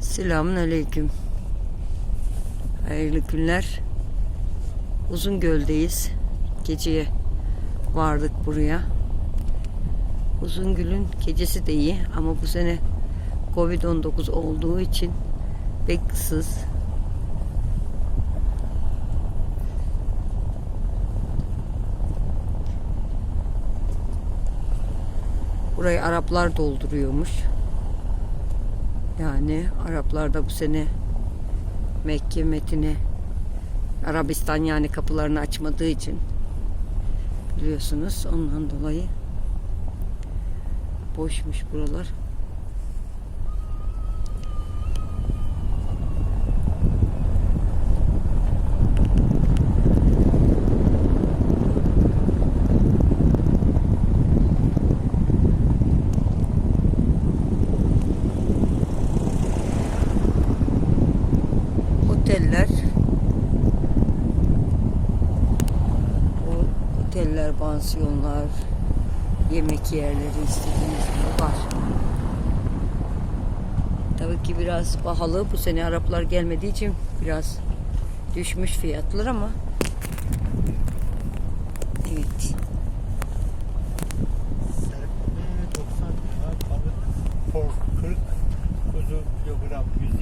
Selamun Aleyküm. Hayırlı günler. Uzungöl'deyiz. Geceye vardık buraya. Uzungöl'ün gecesi de iyi ama bu sene Covid-19 olduğu için pek ıssız. Burayı Araplar dolduruyormuş. Yani Araplar da bu sene Mekke, Medine, Arabistan yani kapılarını açmadığı için biliyorsunuz ondan dolayı boşmuş buralar. oteller o oteller, pansiyonlar yemek yerleri istediğiniz gibi var. Tabii ki biraz pahalı. Bu sene Araplar gelmediği için biraz düşmüş fiyatlar ama evet.